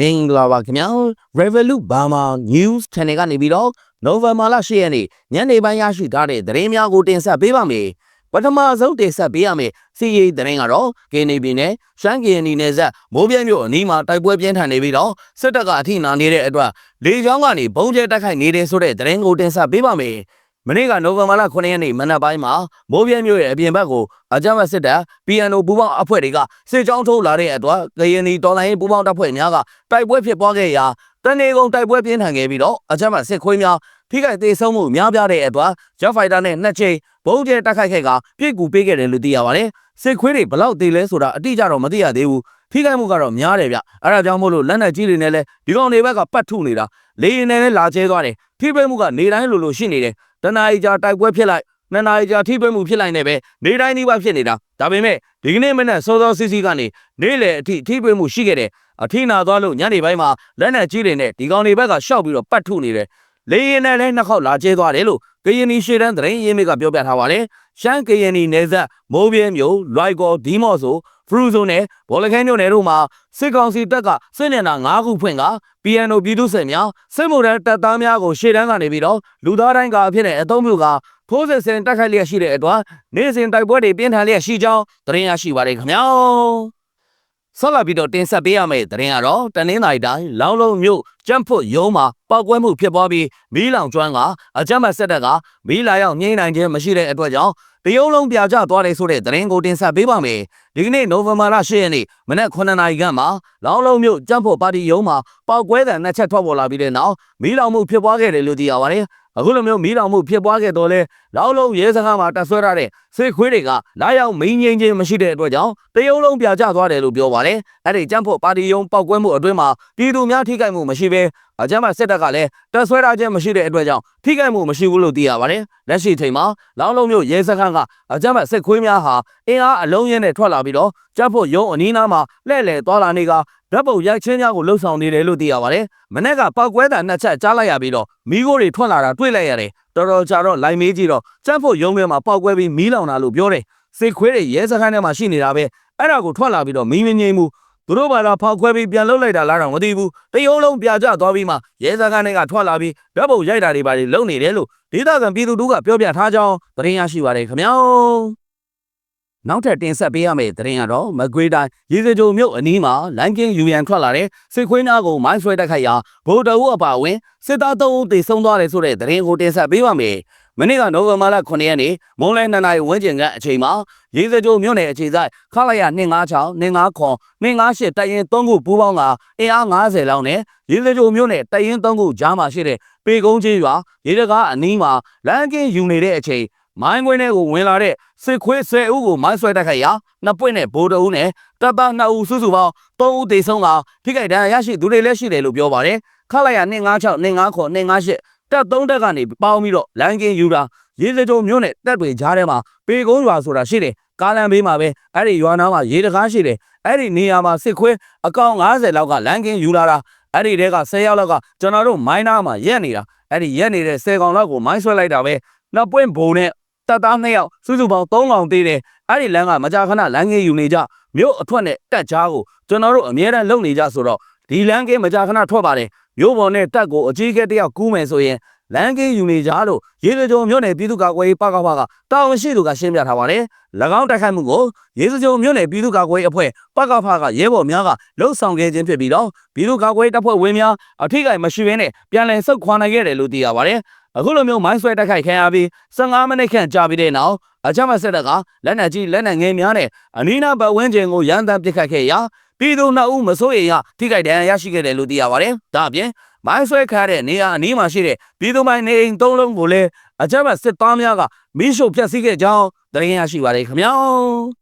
မင်္ဂလာပါခင်ဗျာ Revolut Burma News Channel ကနေပြီးတော့ November လ10ရက်နေ့ညနေပိုင်းရရှိထားတဲ့သတင်းများကိုတင်ဆက်ပေးပါမယ်ပထမဆုံးတင်ဆက်ပေးရမယ့်စီရေးသတင်းကတော့ကင်းနေပြည်နယ်ရှမ်းကရင်နီနယ်ဆက်မိုးပြဲမြို့အနီးမှာတိုက်ပွဲပြင်းထန်နေပြီးတော့စစ်တပ်ကအထိနာနေတဲ့အတွက်လေကြောင်းကနေဘုံကျဲတိုက်ခိုက်နေတဲ့ဆိုတဲ့သတင်းကိုတင်ဆက်ပေးပါမယ် မနေ့ကနိုဝင်ဘာလ9ရက်နေ့မနက်ပိုင်းမှာမိုးပြဲမြို့ရဲ့အပြင်ဘက်ကိုအကြမ်းဖက်စစ်တပ် PNO ပူးပေါင်းအဖွဲ့တွေကစစ်ကြောင်းထိုးလာတဲ့အတွက်ကရင်နီတော်လိုင်းပူးပေါင်းတပ်ဖွဲ့များကတိုက်ပွဲဖြစ်ပွားခဲ့ရာတနေကုန်တိုက်ပွဲပြင်းထန်ခဲ့ပြီးတော့အကြမ်းဖက်စစ်ခွေးများထိခိုက်သေးဆုံးမှုများပြားတဲ့အတွက် Jet Fighter နဲ့နှစ်ချိန်ဘုံကျဲတိုက်ခိုက်ခဲ့ကပြစ်ကူပေးခဲ့တယ်လို့သိရပါတယ် စစ်ခွေးတွေဘလောက်သေးလဲဆိုတာအတိအကျတော့မသိရသေးဘူးထိခိုက်မှုကတော့များတယ်ဗျအဲ့ဒါကြောင့်မို့လို့လက်နက်ကြီးတွေနဲ့လည်းဒီကောင်တွေဘက်ကပတ်ထုနေတာလေရင်နဲ့လည်းလာကျဲသွားတယ်ထိပိတ်မှုကနေတိုင်းလိုလိုရှိနေတယ်တနားရီကြာတိုက်ပွဲဖြစ်လိုက်နှစ်နာရီကြာထိပိတ်မှုဖြစ်လိုက်နေပဲနေတိုင်းနှိပါဖြစ်နေတာဒါပေမဲ့ဒီကနေ့မနေ့စောစောစီးစီးကနေနေ့လယ်အထိထိပိတ်မှုရှိခဲ့တယ်အထိနာသွားလို့ညနေပိုင်းမှာလက်နက်ကြီးတွေနဲ့ဒီကောင်တွေဘက်ကရှောက်ပြီးတော့ပတ်ထုနေတယ်လေရင်နဲ့လည်းနှစ်ခေါက်လာကျဲသွားတယ်လို့ ကရင်နီရှေ့တန်းသတင်းရင်းမြစ်ကပြောပြထားပါတယ်ရှမ်းကရင်နီနယ်စပ်မိုးပြဲမြို့လွိုက်ကော်ဒီမော့ဆိုဖရူဇိုနဲ့ဘောလခဲမြို့နယ်တို့မှာစစ်ကောင်စီတပ်ကစစ်နေနာ၅ခုဖွင့်က PNO ပြည်သူ့စစ်များစစ်မှုထမ်းတပ်သားများကိုရှေ့တန်းကနေပြီးတော့လူသားတိုင်းကအဖြစ်နဲ့အသုံးပြုကဖိုးစစ်စင်တိုက်ခိုက်လျက်ရှိတဲ့အတွက်နေ့စဉ်တိုက်ပွဲတွေပြင်းထန်လျက်ရှိကြောင်းသတင်းရရှိပါတယ်ခင်ဗျာ ဆက်လက်ပြီးတော့တင်ဆက်ပေးရမယ့်သတင်းကတော့တနင်္လာရီတိုင်းလောင်းလုံးမြို့ကျန်းဖွတ်ရုံးမှာပောက်ကွဲမှုဖြစ်ပွားပြီးမီးလောင်ကျွမ်းကအကြမ်းဖက်ဆက်တပ်ကမီးလာရောက်ငြိမ်းနိုင်ခြင်းမရှိတဲ့အတွက်ကြောင့်တရုံလုံးပြကြသွားတယ်ဆိုတဲ့သတင်းကိုတင်ဆက်ပေးပါမယ်ဒီကနေ့နိုဝင်ဘာလ10ရက်နေ့မနက်9နာရီခန့်မှာလောင်းလုံးမြို့ကျန်းဖွတ်ပါတီရုံးမှာပောက်ကွဲတဲ့နှစ်ချက်ထွက်ပေါ်လာပြီးတဲ့နောက်မီးလောင်မှုဖြစ်ပွားခဲ့တယ်လို့သိရပါတယ်အခုလိုမျိုးမီးလောင်မှုဖြစ်ပွားခဲ့တော့လဲလောက်လုံးရဲစခန်းမှာတက်ဆွဲထားတဲ့စစ်ခွေးတွေကလာရောက်မင်းငိမ့်ချင်းမရှိတဲ့အတွက်ကြောင့်တရုံလုံးပြကျသွားတယ်လို့ပြောပါတယ်အဲ့ဒီကြမ်းဖို့ပါတီယုံပောက်ကွဲမှုအတွင်းမှာပြည်သူများထိခိုက်မှုမရှိဘဲအကြမ်းဖက်စစ်တပ်ကလည်းတက်ဆွဲထားခြင်းမရှိတဲ့အတွက်ကြောင့်ထိခိုက်မှုမရှိဘူးလို့သိရပါတယ်လက်ရှိချိန်မှာလောင်းလုံးမျိုးရဲစခန်းကအကြမ်းဖက်စစ်ခွေးများဟာအင်အားအလုံးရင်းနဲ့ထွက်လာပြီးတော့ကြမ်းဖို့ယုံအနီးနားမှာလှည့်လည်သွားလာနေကဓာတ်ပုံရိုက်ချင်းများကိုလှုပ်ဆောင်နေတယ်လို့သိရပါတယ်မနေ့ကပောက်ကွဲတာနှစ်ချက်ကြားလိုက်ရပြီးတော့မီးခိုးတွေထွက်လာတာတွေ့လိုက်ရတယ်တော်တော်ကြာတော့လိုင်မေးကြည့်တော့ကျန်းဖို့ရုံးထဲမှာပောက်ကွဲပြီးမီးလောင်တာလို့ပြောတယ်စစ်ခွေးတွေရဲစခန်းထဲမှာရှိနေတာပဲအဲ့ဒါကိုထွက်လာပြီးတော့မီးမငိမ့်ဘူးသူတို့ဘာသာဖောက်ခွဲပြီးပြန်လှုပ်လိုက်တာလားတော့မသိဘူးတရုံးလုံးပြကြသွားပြီးမှရဲစခန်းထဲကထွက်လာပြီးဓာတ်ပုံရိုက်တာတွေပါလေလုံနေတယ်လို့ဒေသခံပြည်သူတို့ကပြောပြထားကြောင်းသတင်းရရှိပါတယ်ခင်ဗျာ နောက်ထပ်တင်ဆက်ပေးရမယ့်သတင်းကတော့မကွေးတိုင်းရေစကြိုမြို့အနီးမှာလိုင်းကင်းယူရန်ထွက်လာတဲ့စစ်ခွေးနာကိုမိုင်းဆွဲတိုက်ခိုက်ရာဗိုလ်တအုပ်အပါအဝင်စစ်သား၃ဦးသေဆုံးသွားတယ်ဆိုတဲ့သတင်းကိုတင်ဆက်ပေးပါမယ်။မနေ့ကနိုဝင်ဘာလ9ရက်နေ့မွန်းလယ်2နာရီဝန်းကျင်ကအချိန်မှာရေစကြိုမြို့နယ်အခြေဆိုင်ခလာရ256 258ခွန်258တိုင်ရင်3ခုပူးပေါင်းကအင်အား90လောက်နဲ့ရေစကြိုမြို့နယ်တိုင်ရင်3ခုကြားမှာရှိတဲ့ပေကုန်းကြီးရွာရေတကားအနီးမှာလမ်းကင်းယူနေတဲ့အချိန် မိုင်းခွင်းထဲကိုဝင်လာတဲ့စစ်ခွေး10ဦးကိုမိုင်းဆွဲတိုက်ခိုက်ရာနှစ်ပွင့်နဲ့ဘိုးတအုပ်နဲ့တပ်သား2ဦးစုစုပေါင်း3ဦးသေဆုံးကထိခိုက်ဒဏ်ရာရရှိသူတွေလည်းရှိတယ်လို့ပြောပါတယ်ခလိုက်ရ256 259ခွန်258တပ်3တက်ကနေပေါင်းပြီးတော့လမ်းကင်းယူတာရေစကြိုမြို့နယ်တပ်တွေကြားထဲမှာပေကုန်းရွာဆိုတာရှိတယ်ကားလမ်းဘေးမှာပဲအဲ့ဒီရွာနာမှာရေတကားရှိတယ်အဲ့ဒီနေရာမှာစစ်ခွေးအကောင်90လောက်ကလမ်းကင်းယူလာတာအဲ့ဒီတဲက10ယောက်လောက်ကကျွန်တော်တို့မိုင်းနာမှာရက်နေတာအဲ့ဒီရက်နေတဲ့10ကောင်လောက်ကိုမိုင်းဆွဲလိုက်တာပဲနှစ်ပွင့်ဘုံနဲ့ တပ်သား2ယောက်စုစုပေါင်း3ကောင်သေးတယ်အဲ့ဒီလမ်းကမကြာခဏလမ်းကင်းယူနေကြမြို့အထွက်နဲ့တက်ကြားကိုကျွန်တော်တို့အမြဲတမ်းလုံနေကြဆိုတော့ဒီလမ်းကင်းမကြာခဏထွက်ပါတယ်မြို့ပေါ်နဲ့တက်ကိုအကြီးအကဲတယောက်ကူးမယ်ဆိုရင်လမ်းကင်းယူနေကြလို့ရေစကြုံမြို့နယ်ပြည်သူ့ကာကွယ်ရေးပကဖကတာဝန်ရှိသူကရှင်းပြထားပါတယ်၎င်းတိုက်ခိုက်မှုကိုရေစကြုံမြို့နယ်ပြည်သူ့ကာကွယ်ရေးအဖွဲ့ပကဖကရဲဘော်များကလှုပ်ဆောင်ခဲ့ခြင်းဖြစ်ပြီးတော့ပြည်သူ့ကာကွယ်ရေးတပ်ဖွဲ့ဝင်များအထိကိမရှိဘဲနဲ့ပြန်လည်ဆုတ်ခွာနိုင်ခဲ့တယ်လို့သိရပါတယ် အခုလိုမျိုးမိုင်းဆွဲတိုက်ခိုက်ခံရပြီး15မိနစ်ခန့်ကြာပြီးတဲ့နောက်အကြမ်းဖက်စစ်တပ်ကလက်နက်ကြီးလက်နက်ငယ်များနဲ့အနီးနားပတ်ဝန်းကျင်ကိုရန်တမ်းပစ်ခတ်ခဲ့ရာပြည်သူနှစ်ဦးမစိုးရိမ်ရထိခိုက်ဒဏ်ရာရရှိခဲ့တယ်လို့သိရပါတယ်။ဒါအပြင်မိုင်းဆွဲခါတဲ့နေရာအနီးမှာရှိတဲ့ပြည်သူမိုင်းနေအိမ်သုံးလုံးကိုလည်းအကြမ်းဖက်စစ်သားများကမီးရှို့ဖျက်ဆီးခဲ့ကြောင်းသတင်းရရှိပါတယ်ခင်ဗျာ။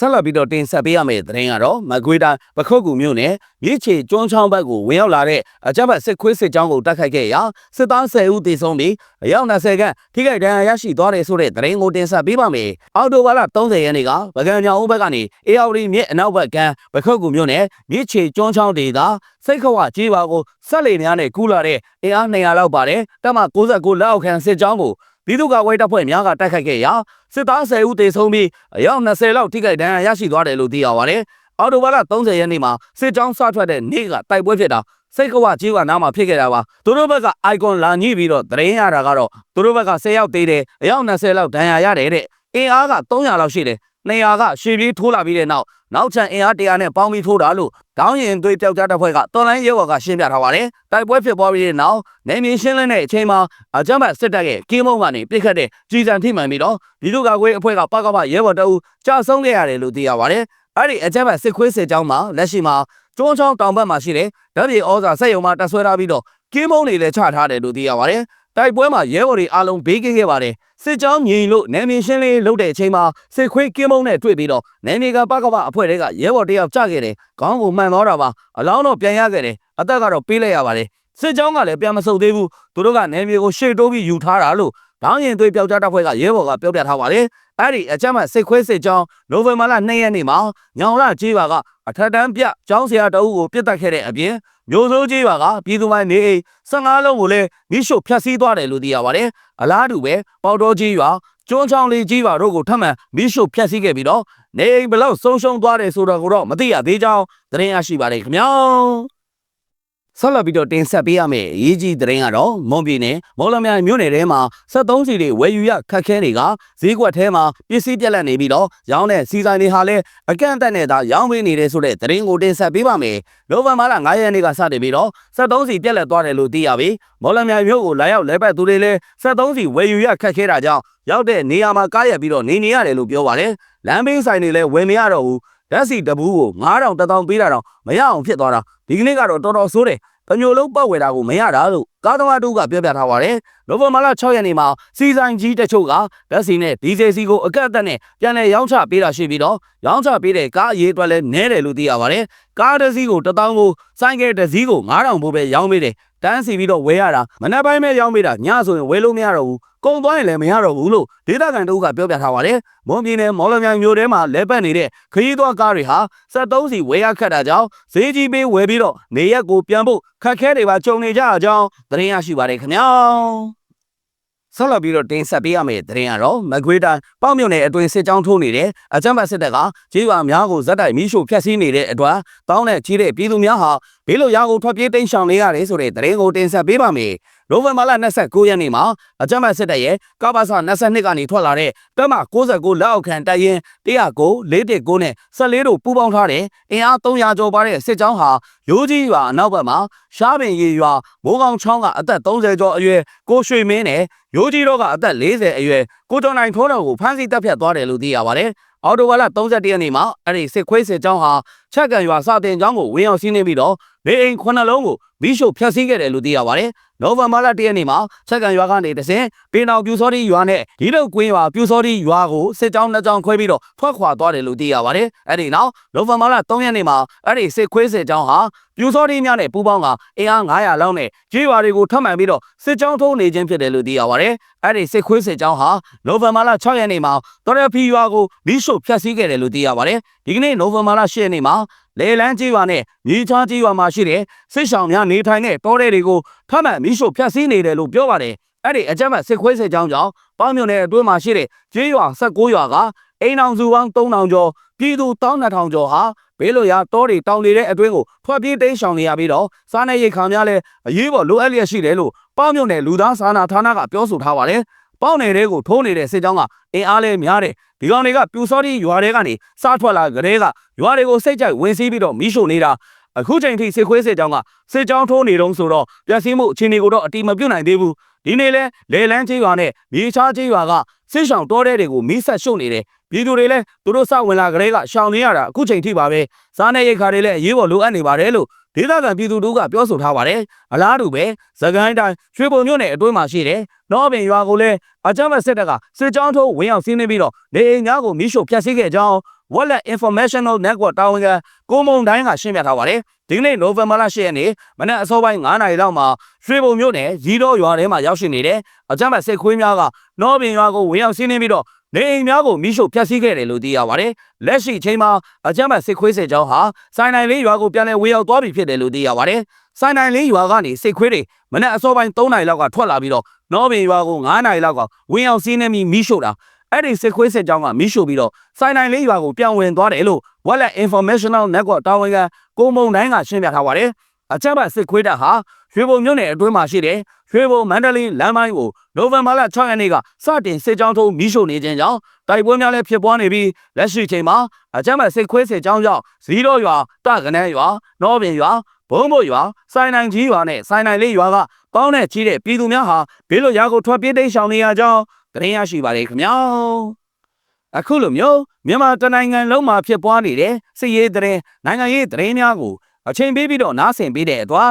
ဆက်လက်ပြီးတော့တင်ဆက်ပေးရမယ့်သတင်းကတော့မကွေးတိုင်းပခုတ်ကူမြို့နယ်မြစ်ချေကျွန်းချောင်းဘက်ကိုဝင်ရောက်လာတဲ့အကြမ်းဖက်စစ်ခွေးစစ်ကြောင်းကိုတိုက်ခိုက်ခဲ့ရာစစ်သား10ဦးသေဆုံးပြီးအယောက်20ခန့်ထိခိုက်ဒဏ်ရာရရှိသွားတယ်ဆိုတဲ့သတင်းကိုတင်ဆက်ပေးပါမယ်။အော်တိုဘာလ30ရက်နေ့ကဗကံမြောင်ဦးဘက်ကနေအေယာဝတီမြစ်အနောက်ဘက်ကမ်းပခုတ်ကူမြို့နယ်မြစ်ချေကျွန်းချောင်းဒေသစိတ်ခဝကြေးပါကိုဆက်လေများနဲ့ကူးလာတဲ့အင်အား200လောက်ပါတယ်။တပ်မ69လက်အောက်ခံစစ်ကြောင်းကို ပြည်သူ့ကာကွယ်တပ်ဖွဲ့များကတိုက်ခိုက်ခဲ့ရာစစ်သား10ဦးသေဆုံးပြီးအယောက်20လောက်ထိခိုက်ဒဏ်ရာရရှိသွားတယ်လို့သိရပါတယ်။အော်တိုဘာလ30ရက်နေ့မှာစစ်ကြောင်းစထွက်တဲ့နေ့ကတိုက်ပွဲဖြစ်တာစိတ်ကဝကြီးကနားမှာဖြစ်ခဲ့တာပါသူတို့ဘက်က icon လာညှိပြီးတော့သတင်းရတာကတော့သူတို့ဘက်က10ရောက်သေးတယ်အယောက်20လောက်ဒဏ်ရာရတယ်တဲ့အင်အားက300လောက်ရှိတယ် 200ကရှေ့ပြေးထိုးလာပြီးတဲ့နောက်နောက်ချန်အင်အား100နဲ့ပေါင်းပြီးထိုးတာလို့တောင်းရင်သွေးပြောက်ကြတဲ့ဖွဲ့ကတော်လိုင်းရဲဘော်ကရှင်းပြထားပါတယ်တိုက်ပွဲဖြစ်ပွားပြီးတဲ့နောက်နေမြေရှင်းလင်းတဲ့အချိန်မှာအကြမ်းဖက်စစ်တပ်ရဲ့ကင်းမုံကနေပြစ်ခတ်တဲ့ကြီးစံထိမှန်ပြီးတော့ဒီလူကကွေးအဖွဲ့ကပကပရဲဘော်တအူကြာဆုံးခဲ့ရတယ်လို့သိရပါတယ်အဲ့ဒီအကြမ်းဖက်စစ်ခွေးစစ်ကြောင်းမှာလက်ရှိမှာကျွန်းချောင်းတောင်ဘက်မှာရှိတဲ့ဓာတ်ပြေဩဇာစက်ရုံမှာတက်ဆွဲထားပြီးတော့ကင်းမုံတွေလည်းချထားတယ်လို့သိရပါတယ် တိုက်ပွဲမှာရဲဘော်တွေအားလုံးဘေးကင်းခဲ့ပါတယ်စစ်ကြောင်းမြင်လို့နယ်မြေရှင်းလင်းလုပ်တဲ့အချိန်မှာစစ်ခွေးကင်းမုံနဲ့တွေ့ပြီးတော့နယ်မြေကပကပအဖွဲ့တွေကရဲဘော်တယောက်ကြခဲ့တယ်ခေါင်းကိုမှန်သွားတာပါအလောင်းတော့ပြန်ရခဲ့တယ်အသက်ကတော့ပေးလိုက်ရပါတယ်စစ်ကြောင်းကလည်းပြန်မဆုတ်သေးဘူးသူတို့ကနယ်မြေကိုရှေ့တိုးပြီးယူထားတာလို့ တောင်းရင်သွေးပြောက်ကြတဲ့ဖွဲ့ကရဲဘော်ကပြောပြထားပါတယ်အဲ့ဒီအကြမ်းမဲ့စစ်ခွေးစစ်ကြောင်းနိုဝင်ဘာလ2ရက်နေ့မှာညောင်ရကြေးပါကအထက်တန်းပြကျောင်းဆရာတအုပ်ကိုပြစ်တက်ခဲ့တဲ့အပြင်မျိုးစိုးကြေးပါကပြည်သူမိုင်းနေအိမ်15လုံးကိုလည်းမိရှုဖျက်ဆီးသွားတယ်လို့သိရပါတယ်အလားတူပဲပေါတော်ကြီးရွာကျွန်းချောင်းလေးကြီးပါတို့ကိုထပ်မံမိရှုဖျက်ဆီးခဲ့ပြီးတော့နေအိမ်ဘလောက်ဆုံးရှုံးသွားတယ်ဆိုတော့ကိုတော့မသိရသေးကြောင်းသတင်းရရှိပါတယ်ခင်ဗျာ ဆက်လက်ပြီးတော့တင်ဆက်ပေးရမယ့်အရေးကြီးသတင်းကတော့မွန်ပြည်နယ်မော်လမြိုင်မြို့နယ်ထဲမှာ73စီတွေဝယ်ယူရခက်ခဲတွေကဈေးကွက်ထဲမှာပစ္စည်းပြက်လက်နေပြီးတော့ရောင်းတဲ့စီဆိုင်တွေဟာလည်းအကန့်အသတ်နဲ့သာရောင်းပေးနေတယ်ဆိုတဲ့သတင်းကိုတင်ဆက်ပေးပါမယ်။နိုဝင်ဘာလ9ရက်နေ့ကစတင်ပြီးတော့73စီပြက်လက်သွားတယ်လို့သိရပြီ။မော်လမြိုင်မြို့ကိုလာရောက်လဲပတ်သူတွေလည်း73စီဝယ်ယူရခက်ခဲတာကြောင့်ရောက်တဲ့နေရာမှာကားရက်ပြီးတော့နေနေရတယ်လို့ပြောပါတယ်။လမ်းဘေးဆိုင်တွေလည်းဝယ်မရတော့ဘူး။ ဓာတ်စီတပူးကို9000တထောင်ပေးတာတော့မရအောင်ဖြစ်သွားတာဒီကနေ့ကတော့တော်တော်ဆိုးတယ်တမျိုးလုံးပတ်ဝယ်တာကိုမရတာလို့ ကားသမားတို့ကပြောပြထားပါတယ်။နိုဝင်ဘာလ6ရက်နေ့မှာစီဆိုင်ကြီးတချို့ကဓာတ်စီနဲ့ဒီဇယ်စီကိုအကန့်အသတ်နဲ့ပြန်လည်ရောင်းချပေးတာရှိပြီးတော့ရောင်းချပေးတဲ့ကားအရေးအတွက်လည်းနည်းတယ်လို့သိရပါတယ်။ကားတစ်စီးကို1000ကိုဆိုင်ကယ်တစ်စီးကို9000ဘိုးပဲရောင်းပေးတယ်။တန်းစီပြီးတော့ဝယ်ရတာမနက်ပိုင်းပဲရောင်းပေးတာညဆိုရင်ဝယ်လို့မရတော့ဘူး။ကုန်သွားရင်လည်းမရတော့ဘူးလို့ဒေသခံတို့ကပြောပြထားပါတယ်။မွန်ပြည်နယ်မော်လမြိုင်မြို့ထဲမှာလဲပတ်နေတဲ့ခရီးသွားကားတွေဟာ73စီဝယ်ရခတ်တာကြောင့်ဈေးကြီးပေးဝယ်ပြီးတော့နေရက်ကိုပြန်ဖို့ခက်ခဲတွေပါကြုံနေကြအကြောင်းသတင်းရရှိပါတယ်ခင်ဗျာဆက်လက်ပြီးတော့တင်ဆက်ပေးရမယ့်သတင်းကတော့မကွေးတိုင်းပေါ့မြုံနယ်အတွင်းစစ်ကြောင်းထိုးနေတဲ့အကြမ်းဖက်စစ်တပ်ကကြေးရွာများကိုဇက်တိုက်မီးရှို့ဖျက်ဆီးနေတဲ့အတွက်တောင်းနဲ့ကြီးတဲ့ပြည်သူများဟာဘေးလိုရာကိုထွက်ပြေးတိမ်းရှောင်နေရတယ်ဆိုတဲ့သတင်းကိုတင်ဆက်ပေးပါမယ်။ နိုဝင်ဘာလ29ရက်နေ့မှာအကြမ်းဖက်စစ်တပ်ရဲ့ကပ္ပစ22ကနေထွက်လာတဲ့တပ်မ69လက်အောက်ခံတပ်ရင်း109 419နဲ့14တို့ပူးပေါင်းထားတဲ့အင်အား300ကျော်ပါတဲ့စစ်ကြောင်းဟာရိုးကြီးရွာအနောက်ဘက်မှာရှားပင်ရီရွာမိုးကောင်းချောင်းကအသက်30ကျော်အရွယ်ကိုရွှေမင်းနဲ့ရိုးကြီးတော့ကအသက်40အရွယ်ကိုကျော်နိုင်ထိုးတော်ကိုဖမ်းဆီးတပ်ဖြတ်သွားတယ်လို့သိရပါတယ်။အော်တိုဝါလာ31ရက်နေ့မှာအဲ့ဒီစစ်ခွေးစစ်ကြောင်းဟာချက်ကန်ရွာစာတင်ကျောင်းကိုဝင်ရောက်စီးနှင်းပြီးတော့ နေအိမ်ခုနှစ်လုံးကိုမီးရှို့ဖျက်ဆီးခဲ့တယ်လို့သိရပါတယ်။နိုဝင်ဘာလ1ရက်နေ့မှာချက်ကန်ရွာကနေတစဉ်ပင်တော်ပြူစောတိရွာနဲ့ဒီလုတ်ကွင်းရွာပြူစောတိရွာကိုစစ်ကြောင်းနှစ်ကြောင်းခွဲပြီးတော့ထွက်ခွာသွားတယ်လို့သိရပါတယ်။အဲ့ဒီနောက်နိုဝင်ဘာလ3ရက်နေ့မှာအဲ့ဒီစစ်ခွေးစစ်ကြောင်းဟာပြူစောတိများနဲ့ပူးပေါင်းကအင်အား900လောက်နဲ့ကြေးရွာတွေကိုထပ်မံပြီးတော့စစ်ကြောင်းထိုးနေခြင်းဖြစ်တယ်လို့သိရပါတယ်။အဲ့ဒီစစ်ခွေးစစ်ကြောင်းဟာနိုဝင်ဘာလ6ရက်နေ့မှာတော်ရဖီရွာကိုမီးရှို့ဖျက်ဆီးခဲ့တယ်လို့သိရပါတယ်။ဒီကနေ့နိုဝင်ဘာလ10ရက်နေ့မှာလေလန်းကြီးရွာနဲ့မြေချားကြီးရွာမှာရှိတဲ့စစ်ဆောင်များနေထိုင်တဲ့တောထဲတွေကိုထပ်မံမီးရှို့ဖျက်ဆီးနေတယ်လို့ပြောပါတယ်။အဲ့ဒီအကြမ်းဖက်စစ်ခွေးစစ်ကြောင်းကြောင့်ပေါင်းမြုံနယ်အတွင်းမှာရှိတဲ့ကျေးရွာ16ရွာကအိမ်အောင်စုပေါင်း3000ကျော်ပြည်သူ12000ကျော်ဟာဘေးလိုရာတောတွေတောင်နေတဲ့အတွင်းကိုထွက်ပြေးတိမ်းရှောင်နေရပြီးတော့စားနေရိတ်ခါများလဲအရေးပေါ်လိုအပ်လျက်ရှိတယ်လို့ပေါင်းမြုံနယ်လူသားစာနာဌာနကပြောဆိုထားပါတယ်။ ပေါင်းနယ်တွေကိုထိုးနေတဲ့စစ်ကြောင်းကအင်အားလဲများတဲ့ဒီကောင်တွေကပြူစောတိရွာတွေကနေစားထွက်လာကြတဲ့ကရွာတွေကိုစိတ်ကြိုက်ဝင်စီးပြီးတော့မီးရှို့နေတာအခုချိန်ထိစစ်ခွေးစစ်ကြောင်းကစစ်ကြောင်းထိုးနေတုံးဆိုတော့ပြက်စီးမှုအခြေအနေကိုတော့အတိမပြုတ်နိုင်သေးဘူးဒီနေ့လဲလေလန်းချေးရွာနဲ့မြေချားချေးရွာကစစ်ဆောင်တောတဲ့တွေကိုမီးဆက်ရှို့နေတယ်ပြည်သူတွေလည်းသူတို့စဝင်လာကြတဲ့ကရှောင်နေရတာအခုချိန်ထိပါပဲစားနေရိတ်ခါတွေလည်းအရေးပေါ်လိုအပ်နေပါတယ်လို့ ဒေသခံပြည်သူတို့ကပြောဆိုထားပါတယ်အလားတူပဲသကိုင်းတိုင်းရွှေပုံမြို့နယ်အတွင်းမှာရှိတယ်နောပင်ရွာကိုလည်းအကြမ်းဖက်စစ်တပ်ကစစ်ကြောင်းထိုးဝင်ရောက်စီးနင်းပြီးတော့နေအိမ်များကိုမီးရှို့ဖျက်ဆီးခဲ့ကြောင်း Wallet Informational Network တာဝန်ခံကိုမုံတိုင်းကရှင်းပြထားပါတယ်ဒီကနေ့နိုဝင်ဘာလ10ရက်နေ့မနက်အစောပိုင်း9နာရီလောက်မှာရွှေဘုံမြို့နယ်ရီတော်ရွာထဲမှာရောက်ရှိနေတဲ့အကြမ်းဖက်စစ်ခွေးများကနောပင်ရွာကိုဝင်ရောက်စီးနင်းပြီးတော့ နေအိမ်များကိုမိရှုဖျက်ဆီးခဲ့တယ်လို့သိရပါတယ်။လက်ရှိချိန်မှာအကြမ်းဖက်စစ်ခွေးစစ်ကြောင်းဟာစိုင်းနိုင်လေးရွာကိုပြန်လည်ဝင်ရောက်သွားပြီဖြစ်တယ်လို့သိရပါတယ်။စိုင်းနိုင်လေးရွာကနေစစ်ခွေးတွေမနက်အစောပိုင်း3နာရီလောက်ကထွက်လာပြီးတော့နောပင်ရွာကို9နာရီလောက်ကဝင်ရောက်စီးနှင်းပြီးမိရှုတာအဲ့ဒီစစ်ခွေးစစ်ကြောင်းကမိရှို့ပြီးတော့စိုင်းနိုင်လေးရွာကိုပြောင်းဝင်သွားတယ်လို့ Wallet Informational Network တာဝန်ခံကိုမုံတိုင်းကရှင်းပြထားပါတယ်အကြမ်းဖက်စစ်ခွေးတပ်ဟာ ရွှေဘုံမြို့နယ်အတွင်းမှာရှိတဲ့ရွှေဘုံမန္တလေးလမ်းပိုင်းကိုနိုဝင်ဘာလ6ရက်နေ့ကစတင်စစ်ကြောင်းထိုးမိရှို့နေခြင်းကြောင့်တိုက်ပွဲများလည်းဖြစ်ပွားနေပြီးလက်ရှိချိန်မှာအကြမ်းဖက်စစ်ခွေးစစ်ကြောင်းကြောင့်ဇီရိုရွာတကနန်းရွာနောပြင်ရွာဘုံဘို့ရွာစိုင်းနိုင်ကြီးရွာနဲ့စိုင်းနိုင်လေးရွာကပေါင်းတဲ့ကြီးတဲ့ပြည်သူများဟာဘေးလွတ်ရာကိုထွက်ပြေးတိမ်းရှောင်နေရကြောင်းသတင်းရရှိပါတယ်ခင်ဗျာအခုလိုမျိုးမြန်မာတနိုင်ငံလုံးမှာဖြစ်ပွားနေတဲ့စစ်ရေးသတင်းနိုင်ငံရေးသတင်းများကိုအချိန်ပေးပြီးတော့နားဆင်ပေးတဲ့အတွက်